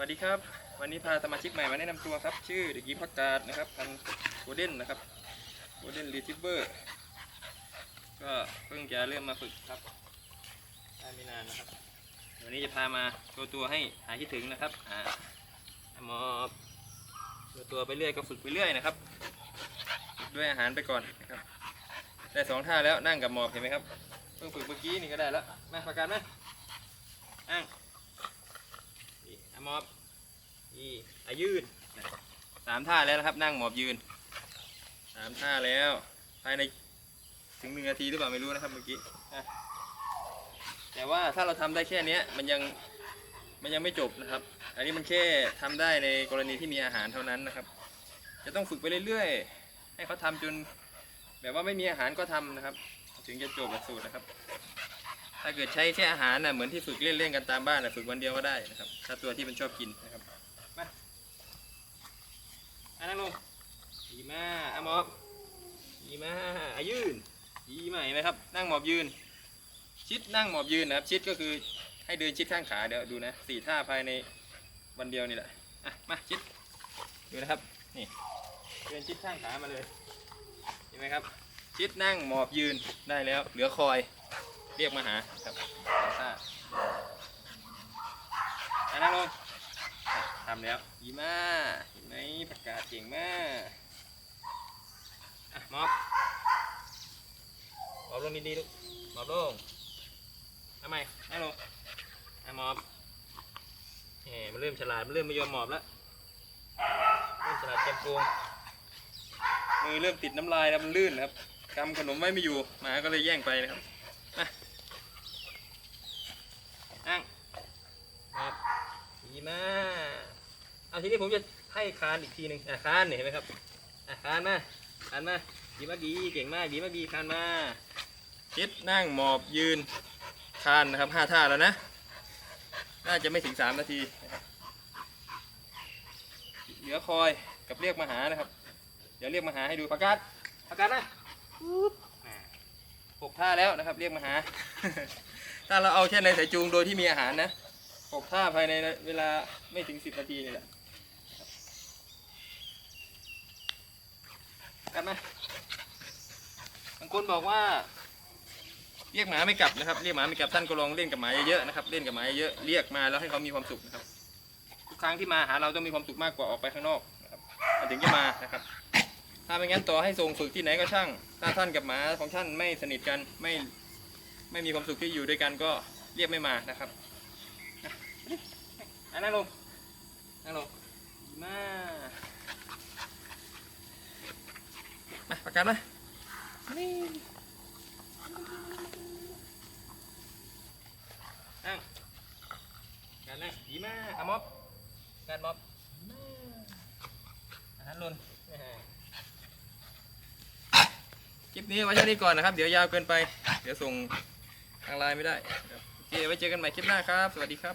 วัสดีครับ วันนี้พาสมาชิกใหม่มาแนะนำตัวครับ ชื่อเด็กหญิงพักกาดนะครับพันโกลเด้นนะครับโกลเด้นรีทิเวอร์ก็เพิ่งจะเริ่มมาฝึกครับได้ไม่นานนะครับ วันนี้จะพามาตัวตัวให้หายคิดถึงนะครับอ่าหมอบตัวตัวไปเรื่อยก็ฝึกไปเรื่อยนะครับด้วยอาหารไปก่อนนะครับได้สองท่าแล้วนั่งกับหมอบเห็นไหมครับเพิ่งฝึกเมื่อกี้นี่ก็ได้แล้วมาประกาศไหมนั่ง นะหมอบนี่อายืนสามท่าแล้วนะครับ นั่งหมอบยืนสามท่าแล้วภายในถึงหนึ่งนาทีหรือเปล่าไม่รู้นะครับเมื่อกี้อะแต่ว่าถ้าเราทำได้แค่เนี้ยมันยังมันยังไม่จบนะครับ อันนี้มันแค่ทำได้ในกรณีที่มีอาหารเท่านั้นนะครับ จะต้องฝึกไปเรื่อยๆ ให้เขาทำจนแบบว่าไม่มีอาหารก็ทำนะครับ ถึงจะจบหลักสูตรนะครับ ถ้าเกิดใช้แค่อาหารนะเหมือนที่ฝึกเล่นๆกันตามบ้านนะฝึกวันเดียวก็ได้นะครับ ถ้าตัวที่มันชอบกินนะครับมาอันนั่งลงดีมากอะหมอบดีมากอายืนดีมากเห็นไหมครับ นั่งหมอบยืน ชิดนั่งหมอบยืนนะครับ ชิดก็คือให้เดินชิดข้างขาเดี๋ยวดูนะสี่ท่าภายในวันเดียวนี่แหละอะมาชิดดูนะครับนี่เดินชิดข้างขามาเลยเห็นไหมครับ ชิดนั่งหมอบยืนได้แล้ว เหลือคอย เรียกมาหาครับท่าอะนั่งลงทำแล้วดีมากเห็นไหมประกาศเก่งมากอะมอบมอบลงดีๆลูกมอบลงทำไมนั่งลงอะมอบแหมมันเริ่มฉลาดมันเริ่มไม่ยอมหมอบแล้วเริ่มฉลาดแกมโกงมือเริ่มติดน้ำลายแล้วมันลื่นครับกำขนมไว้ไม่อยู่หมาก็เลยแย่งไปนะครับ นั่งครับดีมากเอาทีนี้ผมจะให้คานอีกทีหนึ่งอะคานเนี่ยเห็นไหมครับอะคานมาคานมาดีมากดีเก่งมากดีมากดีคานมาชิดนั่งหมอบยืนคานนะครับห้าท่าแล้วนะน่าจะไม่ถึงสามนาทีนะครับเหลือคอยกับเรียกมาหานะครับ เดี๋ยวเรียกมาหาให้ดูประกาศประกาศนะปุ๊บอะหกท่าแล้วนะครับ เรียกมาหา ถ้าเราเอาแค่ในสายจูงโดยที่มีอาหารนะหกท่าภายในเวลาไม่ถึงสิบนาทีนี่แหละกลับมบางคนบอกว่า เรียกหมาไม่กลับนะครับ เรียกหมาไม่กลับท่านก็ลองเล่นกับหมาเยอะๆนะครับ เล่นกับหมาเยอะเรียกมาแล้วให้เขามีความสุขนะครับ ทุกครั้งที่มาหาเราต้องมีความสุขมากกว่าออกไปข้างนอกนะครับถึงจะมานะครับ ถ้าไม่งั้นต่อให้ส่งฝึกที่ไหนก็ช่าง ถ้าท่านกับหมาของท่านไม่สนิทกันไม่ ไม่มีความสุขที่อยู่ด้วยกันก็เรียกไม่มานะครับอะอะนั่งลงนั่งลงดีมามาประกันมานี่นั่งการนั่งดีมากอะม็อบการม็อบดีมากอาหารล่นคลิปนี้ไว้เท่นี้ก่อนนะครับ เดี๋ยวยาวเกินไป เดี๋ยวส่ง ทางไลน์ไม่ได้โอเคไว้เจอกันใหม่คลิปหน้าครับ สวัสดีครับ